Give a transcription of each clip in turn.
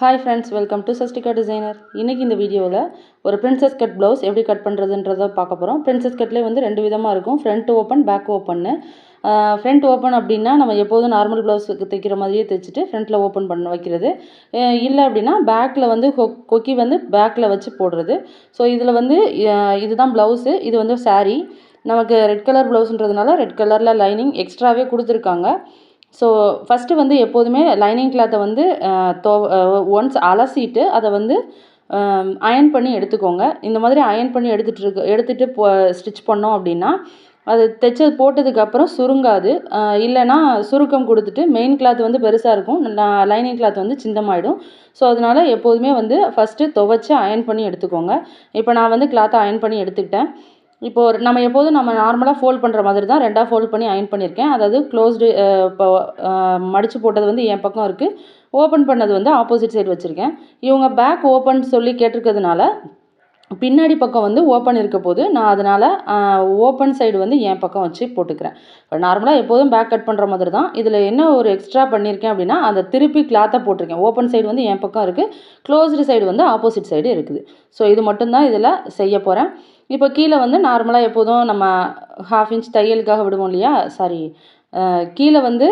Hi friends welcome to Sastika designer இன்றைக்கி இந்த வீடியோவில் ஒரு பிரின்சஸ் கட் ப்ளவுஸ் எப்படி கட் பண்ணுறதுன்றதை பார்க்க போகிறோம் பிரின்சஸ் கட்லேயே வந்து ரெண்டு விதமாக இருக்கும். ஃப்ரண்ட் ஓப்பன் பேக் ஓப்பன்னு ஃப்ரண்ட் ஓப்பன் அப்படின்னா நம்ம எப்போதும் நார்மல் ப்ளவுஸுக்கு தைக்கிற மாதிரியே தைச்சிட்டு ஃப்ரண்ட்டில் ஓப்பன் பண்ண வைக்கிறது. இல்லை அப்படின்னா பேக்கில் வந்து கொக்கி வந்து பேக்கில் வச்சு போடுறது. ஸோ இதில் வந்து இதுதான் ப்ளவுஸு இது வந்து சாரீ நமக்கு ரெட் கலர் ப்ளவுஸ்ன்றதுனால ரெட் கலரில் லைனிங் எக்ஸ்ட்ராவே கொடுத்துருக்காங்க. ஸோ ஃபஸ்ட்டு வந்து எப்போதுமே லைனிங் கிளாத்தை வந்து தோ ஒன்ஸ் அலசிட்டு அதை வந்து அயன் பண்ணி எடுத்துக்கோங்க. இந்த மாதிரி அயன் பண்ணி எடுத்துகிட்டு எடுத்துகிட்டு எடுத்துட்டு போ ஸ்டிச் பண்ணோம் அப்படின்னா அது தைச்சது போட்டதுக்கப்புறம் சுருங்காது. இல்லைனா இல்லைன்னா சுருக்கம் கொடுத்துட்டு மெயின் கிளாத் வந்து பெருசாக இருக்கும். லைனிங் கிளாத் வந்து சின்னமாயிடும். ஸோ அதனால எப்போதுமே வந்து ஃபஸ்ட்டு துவைச்சி அயன் பண்ணி எடுத்துக்கோங்க. இப்போ நான் வந்து கிளாத்தை அயன் பண்ணி எடுத்துக்கிட்டேன். இப்போ ஒரு நம்ம எப்போதும் நம்ம நார்மலாக ஃபோல்ட் பண்ணுற மாதிரி தான் ரெண்டாக ஃபோல்ட் பண்ணி அயன் பண்ணியிருக்கேன். அதாவது க்ளோஸ்டு இப்போ மடித்து போட்டது வந்து என் பக்கம் இருக்குது ஓப்பன் பண்ணது வந்து ஆப்போசிட் சைடு வச்சுருக்கேன். இவங்க பேக் ஓப்பன் சொல்லி கேட்டிருக்கிறதுனால பின்னாடி பக்கம் வந்து ஓப்பன் இருக்க போது நான் அதனால் ஓப்பன் சைடு வந்து என் பக்கம் வச்சு போட்டுக்கிறேன். இப்போ நார்மலாக எப்போதும் பேக் கட் பண்ணுற மாதிரி தான். இதில் என்ன ஒரு எக்ஸ்ட்ரா பண்ணியிருக்கேன் அப்படின்னா அந்த திருப்பி கிளாத்தை போட்டிருக்கேன். ஓப்பன் சைடு வந்து என் பக்கம் இருக்குது க்ளோஸ்டு சைடு வந்து ஆப்போசிட் சைடு இருக்குது. ஸோ இது மட்டும்தான் இதில் செய்ய போகிறேன் இப்போ கீழே வந்து நார்மலாக எப்போதும் நம்ம ஹாஃப் இன்ச் தையலுக்காக விடுவோம் இல்லையா? சாரி கீழே வந்து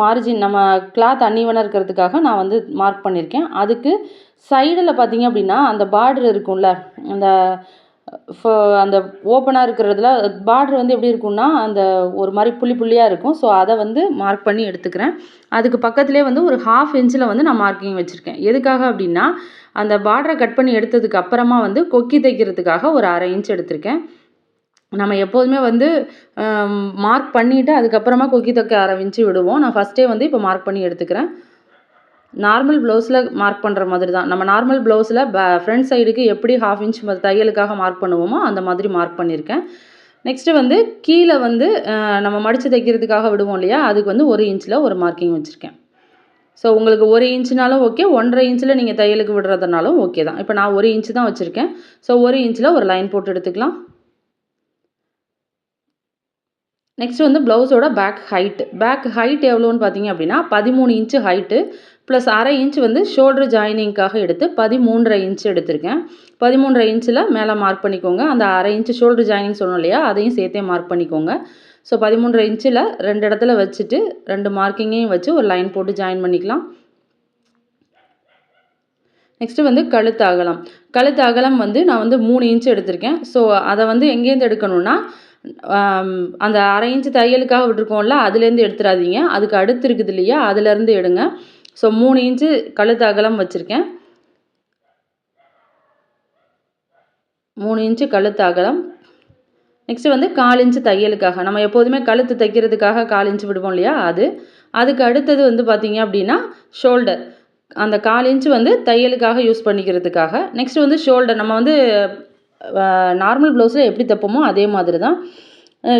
மார்ஜின் நம்ம கிளாத் அன்னிவனாக இருக்கிறதுக்காக நான் வந்து மார்க் பண்ணியிருக்கேன் அதுக்கு சைடில் பார்த்தீங்க அப்படின்னா அந்த பார்டர் இருக்கும்ல அந்த ஃப- அந்த ஓப்பனாக இருக்கிறதுல பார்டர் வந்து எப்படி இருக்கும்னா அந்த ஒரு மாதிரி புள்ளி புள்ளியாக இருக்கும். ஸோ அதை வந்து மார்க் பண்ணி எடுத்துக்கிறேன். அதுக்கு பக்கத்துலேயே வந்து ஒரு ஹாஃப் இன்ச்சில் வந்து நான் மார்க்கிங் வச்சுருக்கேன். எதுக்காக அப்படின்னா அந்த பார்டரை கட் பண்ணி எடுத்ததுக்கு அப்புறமா வந்து கொக்கி தைக்கிறதுக்காக ஒரு அரை இன்ச் எடுத்திருக்கேன். நம்ம எப்போதுமே வந்து மார்க் பண்ணிவிட்டு அதுக்கப்புறமா கொக்கி தைக்க அரை இன்ச்சு விடுவோம். நான் ஃபஸ்ட்டே வந்து இப்போ மார்க் பண்ணி எடுத்துக்கிறேன். நார்மல் ப்ளவுஸில் மார்க் பண்ணுற மாதிரி தான் நம்ம நார்மல் ப்ளவுஸில் ஃப்ரண்ட் சைடுக்கு எப்படி ஹாஃப் இன்ச் தையலுக்காக மார்க் பண்ணுவோமோ அந்த மாதிரி மார்க் பண்ணியிருக்கேன் நெக்ஸ்ட்டு வந்து கீழே வந்து நம்ம மடித்து தைக்கிறதுக்காக விடுவோம் இல்லையா? அதுக்கு வந்து ஒரு இன்ச்சில் ஒரு மார்க்கிங் வச்சுருக்கேன். ஸோ உங்களுக்கு ஒரு இன்ச்சுனாலும் ஓகே ஒன்றரை இன்ச்சில் நீங்கள் தையலுக்கு விடுறதுனாலும் ஓகே தான். இப்போ நான் ஒரு இன்ச்சு தான் வச்சுருக்கேன். ஸோ ஒரு இன்ச்சில் ஒரு லைன் போட்டு எடுத்துக்கலாம். நெக்ஸ்ட் வந்து ப்ளவுஸோட பேக் ஹைட் பேக் ஹைட் எவ்வளோன்னு பார்த்தீங்க அப்படின்னா பதிமூணு இன்ச்சு ஹைட்டு ப்ளஸ் அரை இன்ச் வந்து ஷோல்டர் ஜாயினிங்காக எடுத்து பதிமூன்றரை இன்ச் எடுத்திருக்கேன். பதிமூன்றரை இன்ச்சில் மேலே மார்க் பண்ணிக்கோங்க. அந்த அரை இன்ச்சு ஷோல்டர் ஜாயினிங் சொன்னோம் இல்லையா அதையும் சேர்த்தே மார்க் பண்ணிக்கோங்க. ஸோ பதிமூன்றரை இன்ச்சில் ரெண்டு இடத்துல வச்சுட்டு ரெண்டு மார்க்கிங்கையும் வச்சு ஒரு லைன் போட்டு ஜாயின் பண்ணிக்கலாம். நெக்ஸ்ட்டு வந்து கழுத்து அகலம். கழுத்து அகலம் வந்து நான் வந்து மூணு இன்ச் எடுத்திருக்கேன். ஸோ அதை வந்து எங்கேருந்து எடுக்கணும்னா அந்த அரை இன்ச்சு தையலுக்காக விட்டுருக்கோம்ல அதுலேருந்து எடுத்துடாதீங்க அதுக்கு அடுத்து இருக்குது இல்லையா அதுலேருந்து எடுங்க. ஸோ மூணு இன்ச்சு கழுத்து அகலம் வச்சுருக்கேன். மூணு இன்ச்சு கழுத்து அகலம். நெக்ஸ்ட் வந்து கால் இன்ச்சு தையலுக்காக. நம்ம எப்போதுமே கழுத்து தைக்கிறதுக்காக கால் இன்ச்சு விடுவோம் இல்லையா? அது. அதுக்கு அடுத்தது வந்து பார்த்தீங்க அப்படின்னா ஷோல்டர் அந்த கால் இன்ச்சு வந்து தையலுக்காக யூஸ் பண்ணிக்கிறதுக்காக. நெக்ஸ்ட் வந்து ஷோல்டர் நம்ம வந்து நார்மல் ப்ளவுஸில் எப்படி தைப்போமோ அதே மாதிரி தான்.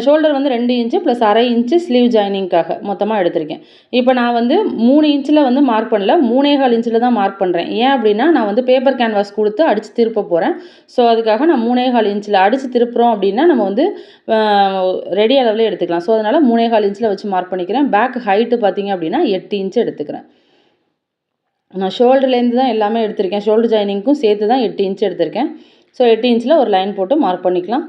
ஷோல்டர் வந்து ரெண்டு இன்ச்சு ப்ளஸ் அரை இன்ச்சு ஸ்லீவ் ஜாயினிங்க்காக மொத்தமாக எடுத்திருக்கேன். இப்போ நான் வந்து மூணு இன்ச்சில் வந்து மார்க் பண்ணல மூணே கால் இன்ச்சில் தான் மார்க் பண்ணுறேன் ஏன் அப்படின்னா நான் வந்து பேப்பர் கேன்வாஸ் கொடுத்து அடித்து திருப்ப போகிறேன் ஸோ அதுக்காக நான் மூணே கால் இன்ச்சில் அடித்து திருப்புறோம் அப்படின்னா நம்ம வந்து ரெடி அளவில் எடுத்துக்கலாம். ஸோ அதனால் மூணே கால் இன்ச்சில் வச்சு மார்க் பண்ணிக்கிறேன். பேக் ஹைட்டு பார்த்தீங்க அப்படின்னா எட்டு இன்ச்சு எடுத்துக்கிறேன். நான் ஷோல்டர்லேருந்து தான் எல்லாமே எடுத்திருக்கேன். ஷோல்டர் ஜாயினிங்க்கும் சேர்த்து தான் எட்டு இன்ச் எடுத்திருக்கேன். ஸோ எட்டு இன்ச்சில் ஒரு லைன் போட்டு மார்க் பண்ணிக்கலாம்.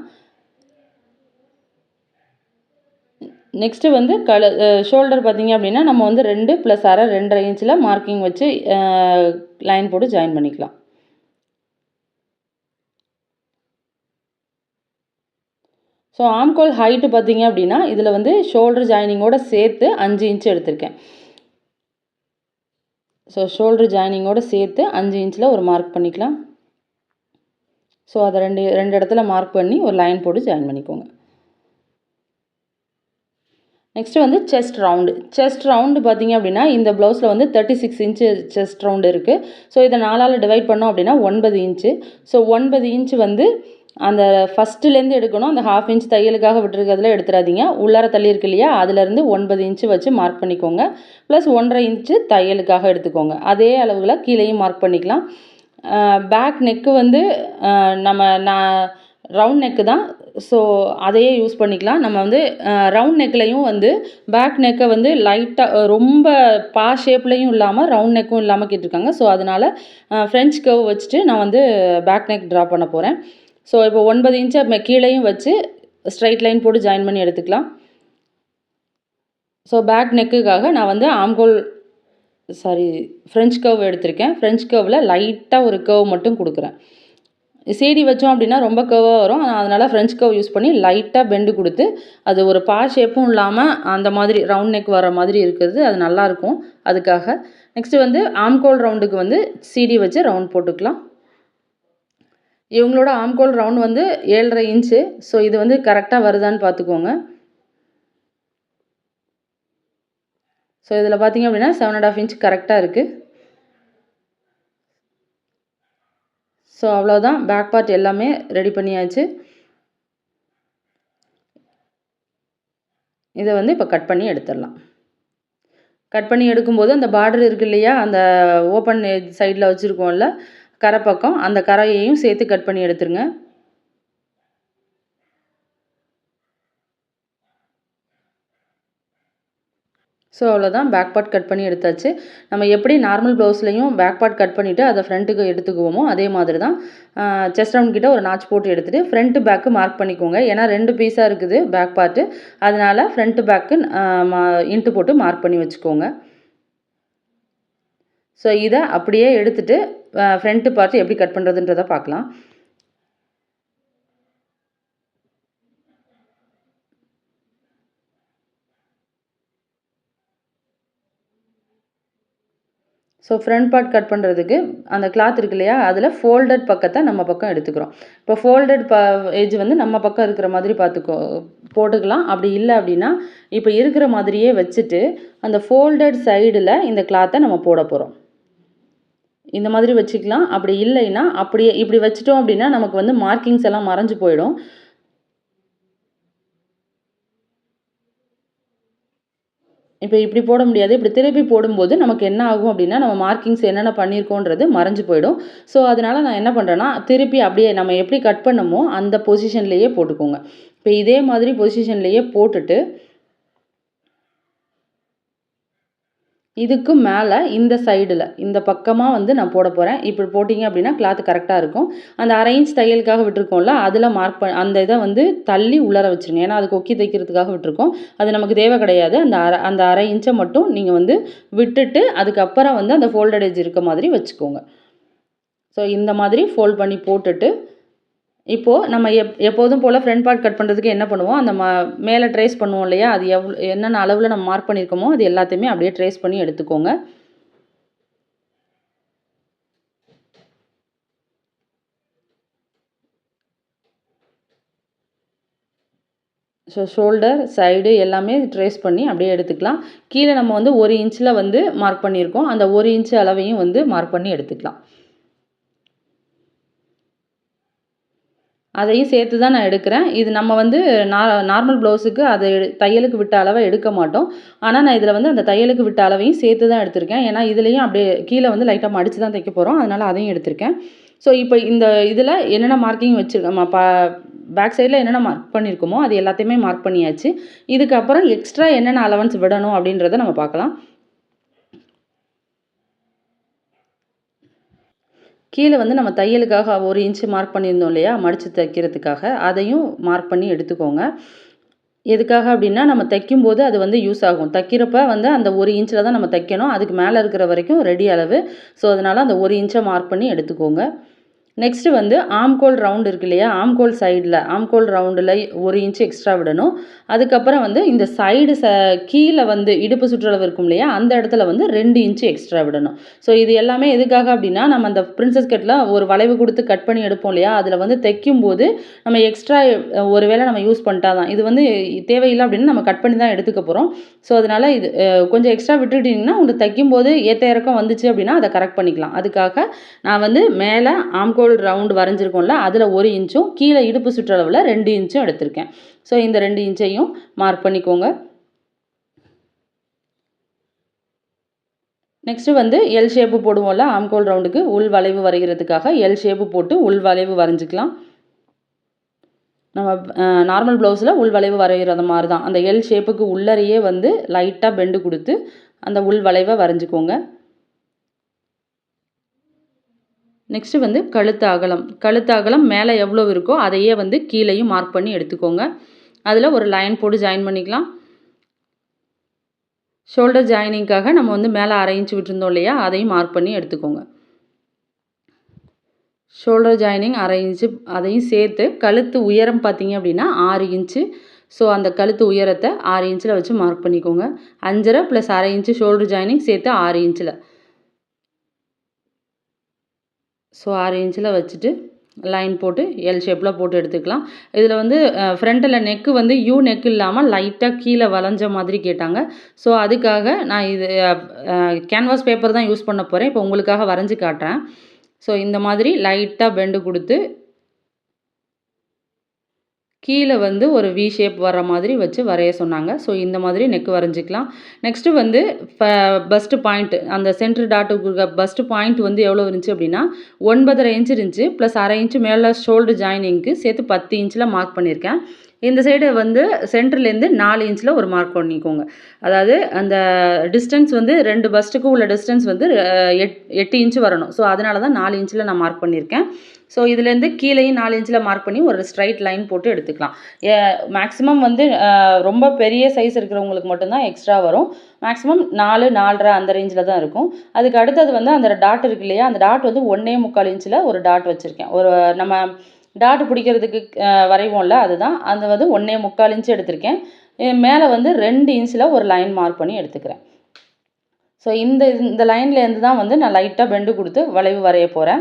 நெக்ஸ்ட்டு வந்து கல ஷோல்டர் பார்த்தீங்க அப்படின்னா நம்ம வந்து ரெண்டு ப்ளஸ் அரை ரெண்டரை இன்ச்சில் மார்க்கிங் வச்சு லைன் போட்டு ஜாயின் பண்ணிக்கலாம். ஸோ ஆம்கோல் ஹைட்டு பார்த்தீங்க அப்படின்னா இதில் வந்து ஷோல்டர் ஜாயினிங்கோட சேர்த்து அஞ்சு இன்ச் எடுத்திருக்கேன். ஸோ ஷோல்டர் ஜாயினிங்கோட சேர்த்து அஞ்சு இன்ச்சில் ஒரு மார்க் பண்ணிக்கலாம். ஸோ அதை ரெண்டு ரெண்டு இடத்துல மார்க் பண்ணி ஒரு லைன் போட்டு ஜாயின் பண்ணிக்கோங்க. நெக்ஸ்ட்டு வந்து செஸ்ட் ரவுண்டு செஸ்ட் ரவுண்டு பார்த்தீங்க அப்படின்னா இந்த ப்ளவுஸில் வந்து thirty six inch chest round இருக்குது ஸோ இதை நாலால் டிவைட் பண்ணோம் அப்படின்னா ஒன்பது இன்ச்சு ஸோ ஒன்பது இன்ச்சு வந்து அந்த ஃபஸ்ட்டுலேருந்து எடுக்கணும். அந்த ஹாஃப் இன்ச் தையலுக்காக விட்டுருக்கிறதுல எடுத்துடாதீங்க உள்ளார தள்ளி இருக்கு இல்லையா? அதுலேருந்து ஒன்பது இன்ச்சு வச்சு மார்க் பண்ணிக்கோங்க. ப்ளஸ் ஒன்றரை இன்ச்சு தையலுக்காக எடுத்துக்கோங்க. அதே அளவுகளை கீழேயும் மார்க் பண்ணிக்கலாம். பேக் நெக்கு வந்து நம்ம நான் ரவுண்ட் நெக்கு தான். ஸோ அதையே யூஸ் பண்ணிக்கலாம். நம்ம வந்து ரவுண்ட் நெக்லையும் வந்து பேக் நெக்கை வந்து லைட்டாக ரொம்ப பா ஷேப்லேயும் இல்லாமல் ரவுண்ட் நெக்கும் இல்லாமல் கேட்டிருக்காங்க. ஸோ அதனால் ஃப்ரெஞ்ச் கர்வ் வச்சுட்டு நான் வந்து பேக் நெக் ட்ரா பண்ண போகிறேன் ஸோ இப்போ ஒன்பது இன்ச்சை கீழேயும் வச்சு ஸ்ட்ரைட் லைன் போட்டு ஜாயின் பண்ணி எடுத்துக்கலாம். ஸோ பேக் நெக்குக்காக நான் வந்து ஆம்கோல் சாரி ஃப்ரெஞ்ச் கர்வ் எடுத்திருக்கேன். ஃப்ரெஞ்ச் கர்வில் லைட்டாக ஒரு கர்வ் மட்டும் கொடுக்குறேன். சீடி வச்சோம் அப்படின்னா ரொம்ப கர்வாக வரும். அதனால் ஃப்ரெஞ்ச் கர்வ் யூஸ் பண்ணி லைட்டாக பெண்டு கொடுத்து அது ஒரு பா ஷேப்பும் இல்லாமல் அந்த மாதிரி ரவுண்ட் நெக் வர மாதிரி இருக்கிறது அது நல்லாயிருக்கும் அதுக்காக. நெக்ஸ்ட்டு வந்து ஆம்கோல் ரவுண்டுக்கு வந்து சீடி வச்சு ரவுண்ட் போட்டுக்கலாம். இவங்களோட ஆம்கோல் ரவுண்ட் வந்து ஏழரை இன்ச்சு ஸோ இது வந்து கரெக்டாக வருதான்னு பார்த்துக்கோங்க. ஸோ இதில் பார்த்தீங்க அப்படின்னா செவன் அண்ட் ஆஃப் இன்ச் கரெக்டாக இருக்குது ஸோ அவ்வளோதான் பேக் பார்ட் எல்லாமே ரெடி பண்ணியாச்சு. இதை வந்து இப்போ கட் பண்ணி எடுத்துடலாம். கட் பண்ணி எடுக்கும்போது அந்த பார்டர் இருக்கு இல்லையா? அந்த ஓப்பன் சைடில் வச்சுருக்கோம்ல கரை பக்கம் அந்த கரையையும் சேர்த்து கட் பண்ணி எடுத்துருங்க. ஸோ அவ்வளோதான் பேக் பார்ட் கட் பண்ணி எடுத்தாச்சு. நம்ம எப்படி நார்மல் ப்ளவுஸ்லையும் பேக் பார்ட் கட் பண்ணிவிட்டு அதை ஃப்ரண்ட்டுக்கு எடுத்துக்குவோமோ அதே மாதிரி தான் செஸ்ட் ரவுண்ட் கிட்ட ஒரு நாச் போட்டு எடுத்துகிட்டு ஃப்ரண்ட்டு பேக்கு மார்க் பண்ணிக்கோங்க. ஏன்னா ரெண்டு பீஸாக இருக்குது பேக் பார்ட்டு அதனால் ஃப்ரண்ட்டு பேக்கு இன்ட்டு போட்டு மார்க் பண்ணி வச்சுக்கோங்க. ஸோ இதை அப்படியே எடுத்துகிட்டு ஃப்ரண்ட்டு பார்ட்டு எப்படி கட் பண்ணுறதுன்றதை பார்க்கலாம். ஸோ ஃப்ரண்ட் பார்ட் கட் பண்ணுறதுக்கு அந்த கிளாத் இருக்கு இல்லையா? அதில் ஃபோல்டட் பக்கத்தை நம்ம பக்கம் எடுத்துக்கிறோம். இப்போ ஃபோல்டட் ப ஏஜ் வந்து நம்ம பக்கம் இருக்கிற மாதிரி பார்த்துக்கோ போட்டுக்கலாம். அப்படி இல்லை அப்படின்னா இப்போ இருக்கிற மாதிரியே வச்சுட்டு அந்த ஃபோல்டட் சைடில் இந்த கிளாத்தை நம்ம போட போகிறோம் இந்த மாதிரி வச்சுக்கலாம். அப்படி இல்லைன்னா அப்படியே இப்படி வச்சிட்டோம் அப்படின்னா நமக்கு வந்து மார்க்கிங்ஸ் எல்லாம் மறைஞ்சு போயிடும். இப்போ இப்படி போட முடியாது. இப்படி திருப்பி போடும்போது நமக்கு என்ன ஆகும் அப்படின்னா நம்ம மார்க்கிங்ஸ் என்னென்ன பண்ணியிருக்கோன்றது மறைஞ்சு போயிடும். ஸோ அதனால் நான் என்ன பண்ணுறேன்னா திருப்பி அப்படியே நம்ம எப்படி கட் பண்ணமோ அந்த பொசிஷன்லேயே போட்டுக்கோங்க. இப்போ இதே மாதிரி பொசிஷன்லேயே போட்டுட்டு இதுக்கு மேலே இந்த சைடில் இந்த பக்கமாக வந்து நான் போட போகிறேன் இப்படி போட்டிங்க அப்படின்னா கிளாத் கரெக்டாக இருக்கும். அந்த அரை இன்ச் தையலுக்காக விட்டுருக்கோம்ல அதில் மார்க் ப அந்த இதை வந்து தள்ளி உள்ளர வச்சுருங்க. ஏன்னா அது கொக்கி தைக்கிறதுக்காக விட்டுருக்கோம். அது நமக்கு தேவை கிடையாது. அந்த அரை அந்த அரை இன்ச்சை மட்டும் நீங்கள் வந்து விட்டுட்டு அதுக்கப்புறம் வந்து அந்த ஃபோல்டடேஜ் இருக்க மாதிரி வச்சுக்கோங்க. ஸோ இந்த மாதிரி ஃபோல்ட் பண்ணி போட்டுட்டு இப்போது நம்ம எப் எப்போதும் போல் ஃப்ரண்ட் பார்ட் கட் பண்ணுறதுக்கு என்ன பண்ணுவோம்? அந்த ம மேலே ட்ரேஸ் பண்ணுவோம் இல்லையா? அது எவ்வளோ என்னென்ன அளவில் நம்ம மார்க் பண்ணியிருக்கோமோ அது எல்லாத்தையுமே அப்படியே ட்ரேஸ் பண்ணி எடுத்துக்கோங்க. ஸோ ஷோல்டர் சைடு எல்லாமே ட்ரேஸ் பண்ணி அப்படியே எடுத்துக்கலாம். கீழே நம்ம வந்து ஒரு இன்ச்சில் வந்து மார்க் பண்ணியிருக்கோம். அந்த ஒரு இன்ச்சு அளவையும் வந்து மார்க் பண்ணி எடுத்துக்கலாம். அதையும் சேர்த்து தான் நான் எடுக்கிறேன். இது நம்ம வந்து நார்மல் ப்ளவுஸுக்கு அதை தையலுக்கு விட்ட அளவை எடுக்க மாட்டோம். ஆனால் நான் இதில் வந்து அந்த தையலுக்கு விட்ட அளவையும் சேர்த்து தான் எடுத்திருக்கேன். ஏன்னா இதுலேயும் அப்படியே கீழே வந்து லைட்டாக மடித்து தான் தைக்க போகிறோம் அதனால் அதையும் எடுத்திருக்கேன். ஸோ இப்போ இந்த இதில் என்னென்ன மார்க்கிங் வச்சுருக்கோம் பா பேக் சைடில் என்னென்ன மார்க் பண்ணியிருக்கோமோ அது எல்லாத்தையுமே மார்க் பண்ணியாச்சு. இதுக்கப்புறம் எக்ஸ்ட்ரா என்னென்ன அலவன்ஸ் விடணும் அப்படின்றத நம்ம பார்க்கலாம். கீழே வந்து நம்ம தையலுக்காக ஒரு இன்ச்சு மார்க் பண்ணியிருந்தோம் இல்லையா? மடித்து தைக்கிறதுக்காக. அதையும் மார்க் பண்ணி எடுத்துக்கோங்க. எதுக்காக அப்படின்னா நம்ம தைக்கும்போது அது வந்து யூஸ் ஆகும். தைக்கிறப்ப வந்து அந்த ஒரு இன்ச்சில் தான் நம்ம தைக்கணும். அதுக்கு மேலே இருக்கிற வரைக்கும் ரெடி அளவு. ஸோ அதனால் அந்த ஒரு இன்ச்சை மார்க் பண்ணி எடுத்துக்கோங்க. நெக்ஸ்ட்டு வந்து ஆம்கோல் ரவுண்ட் இருக்கு இல்லையா? ஆம்கோல் சைடில் ஆம்கோல் ரவுண்டில் ஒரு இன்ச் எக்ஸ்ட்ரா விடணும். அதுக்கப்புறம் வந்து இந்த சைடு ச கீழே வந்து இடுப்பு சுற்றளவு இருக்கும் இல்லையா? அந்த இடத்துல வந்து ரெண்டு இன்ச்சு எக்ஸ்ட்ரா விடணும். ஸோ இது எல்லாமே எதுக்காக அப்படின்னா நம்ம அந்த பிரின்சஸ் கட்டில் ஒரு வளைவு கொடுத்து கட் பண்ணி எடுப்போம் இல்லையா? அதில் வந்து தைக்கும் போது நம்ம எக்ஸ்ட்ரா ஒரு வேளை நம்ம யூஸ் பண்ணிட்டா தான். இது வந்து தேவையில்லை அப்படின்னு நம்ம கட் பண்ணி தான் எடுத்துக்க போகிறோம் ஸோ அதனால் இது கொஞ்சம் எக்ஸ்ட்ரா விட்டுட்டிங்கன்னா உங்களுக்கு தைக்கும் போது ஏற்ற இறக்கம் வந்துச்சு அப்படின்னா அதை கரெக்ட் பண்ணிக்கலாம். அதுக்காக நான் வந்து மேலே ஆம்கோல் கோல் ரவுண்டு வரைஞ்சிருக்கோம்ல அதில் ஒரு இன்ச்சும் கீழே இடுப்பு சுற்றளவில் ரெண்டு இன்ச்சும் எடுத்திருக்கேன். ஸோ இந்த ரெண்டு இன்ச்சையும் மார்க் பண்ணிக்கோங்க. நெக்ஸ்ட்டு வந்து எல் ஷேப்பு போடுவோம்ல ஆம்கோல் ரவுண்டுக்கு உள் வளைவு வரைகிறதுக்காக எல் ஷேப்பு போட்டு உள் வளைவு வரைஞ்சிக்கலாம். நம்ம நார்மல் ப்ளவுஸில் உள் வளைவு வரைகிறது மாதிரி தான் அந்த எல் ஷேப்புக்கு உள்ளரையே வந்து லைட்டாக பெண்டு கொடுத்து அந்த உள் வளைவை வரைஞ்சிக்கோங்க. நெக்ஸ்ட்டு வந்து கழுத்து அகலம் கழுத்து அகலம் மேலே எவ்வளோ இருக்கோ அதையே வந்து கீழேயும் மார்க் பண்ணி எடுத்துக்கோங்க. அதில் ஒரு லைன் போட்டு ஜாயின் பண்ணிக்கலாம். ஷோல்டர் ஜாயினிங்காக நம்ம வந்து மேலே அரை இன்ச் விட்டுருந்தோம் இல்லையா அதையும் மார்க் பண்ணி எடுத்துக்கோங்க. ஷோல்டர் ஜாயினிங் அரை இன்ச்சு அதையும் சேர்த்து கழுத்து உயரம் பார்த்தீங்க அப்படின்னா ஆறு இன்ச்சு ஸோ அந்த கழுத்து உயரத்தை ஆறு இன்ச்சில் வச்சு மார்க் பண்ணிக்கோங்க. அஞ்சரை ப்ளஸ் அரை இன்ச்சு ஷோல்டர் ஜாயினிங் சேர்த்து ஆறு இன்ச்சில் ஸோ ஆறு இன்ச்சில் வச்சுட்டு லைன் போட்டு எல் ஷேப்பில் போட்டு எடுத்துக்கலாம். இதில் வந்து ஃப்ரண்ட்டில் நெக்கு வந்து யூ நெக் இல்லாமல் லைட்டாக கீழே வளைஞ்ச மாதிரி கேட்டாங்க. ஸோ அதுக்காக நான் இது கேன்வாஸ் பேப்பர் தான் யூஸ் பண்ண போகிறேன் இப்போ உங்களுக்காக வரைஞ்சி காட்டுறேன். ஸோ இந்த மாதிரி லைட்டாக பெண்டு கொடுத்து கீழே வந்து ஒரு வி ஷேப் வர மாதிரி வச்சு வரைய சொன்னாங்க. ஸோ இந்த மாதிரி நெக் வரைஞ்சிக்கலாம். நெக்ஸ்ட்டு வந்து பஸ்ட்டு பாயிண்ட் அந்த சென்ட்ரு டாட்டுக்கு பஸ்ட்டு பாயிண்ட் வந்து எவ்வளோ இருந்துச்சு அப்படின்னா ஒன்பதரை இன்ச்சு இருந்துச்சு. ப்ளஸ் அரை இன்ச்சு மேலே ஷோல்டர் ஜாயினிங்க்கு சேர்த்து பத்து இன்ச்சில் மார்க் பண்ணியிருக்கேன். இந்த சைடு வந்து சென்டர்லேருந்து நாலு இன்ச்சில் ஒரு மார்க் பண்ணிக்கோங்க அதாவது அந்த டிஸ்டன்ஸ் வந்து ரெண்டு பஸ்ட்டுக்கும் உள்ள டிஸ்டன்ஸ் வந்து எட் எட்டு இன்ச்சு வரணும். ஸோ அதனால தான் நாலு இன்ச்சில் நான் மார்க் பண்ணியிருக்கேன் ஸோ இதுலேருந்து கீழேயும் நாலு இன்ச்சில் மார்க் பண்ணி ஒரு ஸ்ட்ரைட் லைன் போட்டு எடுத்துக்கலாம். மேக்ஸிமம் வந்து ரொம்ப பெரிய சைஸ் இருக்கிறவங்களுக்கு மட்டும்தான் எக்ஸ்ட்ரா வரும். மேக்ஸிமம் நாலு நாலரை அந்த ரேஞ்சில் தான் இருக்கும். அதுக்கு அடுத்தது வந்து அந்த டாட் இருக்கு இல்லையா அந்த டாட் வந்து ஒன்றே முக்கால் இன்ச்சில் ஒரு டாட் வச்சுருக்கேன். ஒரு நம்ம டாட் பிடிக்கிறதுக்கு வரைவோம்ல அதுதான். அந்த வந்து ஒன்றே முக்கால் இன்ச்சு எடுத்திருக்கேன். மேலே வந்து ரெண்டு இன்ச்சில் ஒரு லைன் மார்க் பண்ணி எடுத்துக்கிறேன். ஸோ இந்த இந்த லைன்லேருந்து தான் வந்து நான் லைட்டாக பெண்டு கொடுத்து வளைவு வரைய போகிறேன்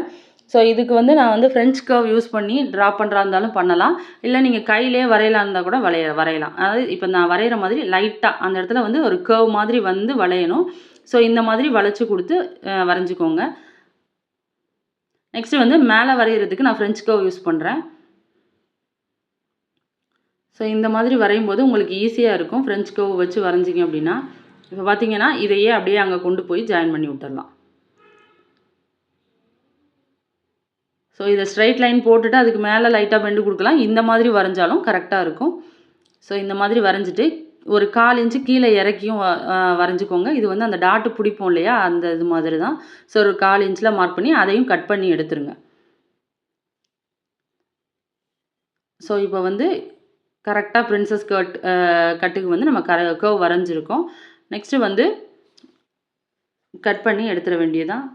ஸோ இதுக்கு வந்து நான் வந்து ஃப்ரெஞ்ச் கர்வ் யூஸ் பண்ணி ட்ரா பண்ணுறா இருந்தாலும் பண்ணலாம். இல்லை நீங்கள் கையிலே வரையலாம் இருந்தால் கூட வளைய வரையலாம். அதாவது இப்போ நான் வரைகிற மாதிரி லைட்டாக அந்த இடத்துல வந்து ஒரு கர்வ் மாதிரி வந்து வளையணும். ஸோ இந்த மாதிரி வளைச்சி கொடுத்து வரைஞ்சிக்கோங்க. நெக்ஸ்ட்டு வந்து மேலே வரைகிறதுக்கு நான் ஃப்ரெஞ்ச் கவ் யூஸ் பண்ணுறேன் ஸோ இந்த மாதிரி வரையும் போது உங்களுக்கு ஈஸியாக இருக்கும். ஃப்ரெஞ்ச் கவ் வச்சு வரைஞ்சிங்க அப்படின்னா. இப்போ பார்த்தீங்கன்னா இதையே அப்படியே அங்கே கொண்டு போய் ஜாயின் பண்ணி விட்டுடலாம் ஸோ இதை ஸ்ட்ரைட் லைன் போட்டுட்டு அதுக்கு மேலே லைட்டாக பெண்டு கொடுக்கலாம். இந்த மாதிரி வரைஞ்சாலும் கரெக்டாக இருக்கும். ஸோ இந்த மாதிரி வரைஞ்சிட்டு ஒரு கால் இன்ச்சு கீழே இறக்கியும் வரைஞ்சிக்கோங்க. இது வந்து அந்த டாட்டு பிடிப்போம் இல்லையா? அந்த இது மாதிரி தான் ஸோ ஒரு கால் இன்ச்சில் மார்க் பண்ணி அதையும் கட் பண்ணி எடுத்துருங்க. ஸோ இப்போ வந்து கரெக்டாக ப்ரின்சஸ் கட் கட்டுக்கு வந்து நம்ம கர கர்வ் வரைஞ்சிருக்கோம். நெக்ஸ்ட்டு வந்து கட் பண்ணி எடுத்துட வேண்டியதான்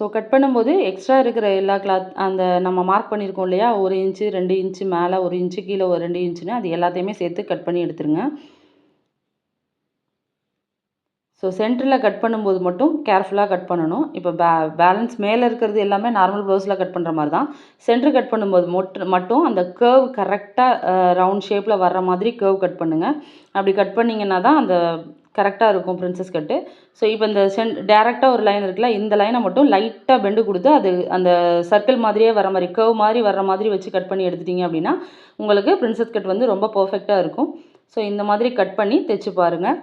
ஸோ கட் பண்ணும்போது எக்ஸ்ட்ரா இருக்கிற எல்லா கிளாத் அந்த நம்ம மார்க் பண்ணியிருக்கோம் இல்லையா? ஒரு இன்ச்சு ரெண்டு இன்ச்சு மேலே ஒரு இன்ச்சு கீழே ஒரு ரெண்டு இன்ச்சுன்னு அது எல்லாத்தையுமே சேர்த்து கட் பண்ணி எடுத்துருங்க. ஸோ சென்டரில் கட் பண்ணும்போது மட்டும் கேர்ஃபுல்லாக கட் பண்ணணும். இப்போ பே பேலன்ஸ் மேலே இருக்கிறது எல்லாமே நார்மல் ப்ளவுஸில் கட் பண்ணுற மாதிரி தான் சென்டர் கட் பண்ணும்போது மொட்டு மட்டும் அந்த கேர்வ் கரெக்டாக ரவுண்ட் ஷேப்பில் வர்ற மாதிரி கேர்வ் கட் பண்ணுங்கள் அப்படி கட் பண்ணிங்கன்னா தான் அந்த கரெக்டாக இருக்கும் ப்ரின்சஸ் கட்டு ஸோ இப்போ இந்த சென் டேரெக்டாக ஒரு லைன் இருக்குல்ல இந்த லைனை மட்டும் லைட்டாக பெண்டு கொடுத்து அது அந்த சர்க்கிள் மாதிரியே வர மாதிரி கர்வ் மாதிரி வர்ற மாதிரி வச்சு கட் பண்ணி எடுத்துட்டிங்க அப்படின்னா உங்களுக்கு ப்ரின்சஸ் கட் வந்து ரொம்ப பர்ஃபெக்டாக இருக்கும். ஸோ இந்த மாதிரி கட் பண்ணி தைச்சி பாருங்கள்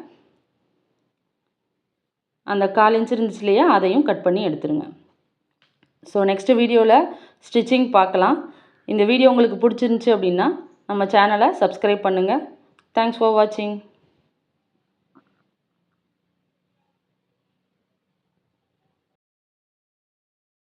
அந்த கால் இன்ச் இருந்துச்சுலையே அதையும் கட் பண்ணி எடுத்துருங்க. ஸோ நெக்ஸ்ட்டு வீடியோவில் ஸ்டிச்சிங் பார்க்கலாம். இந்த வீடியோ உங்களுக்கு பிடிச்சிருந்துச்சி அப்படின்னா நம்ம சேனலை சப்ஸ்கிரைப் பண்ணுங்கள் தேங்க்ஸ் ஃபார் வாட்சிங்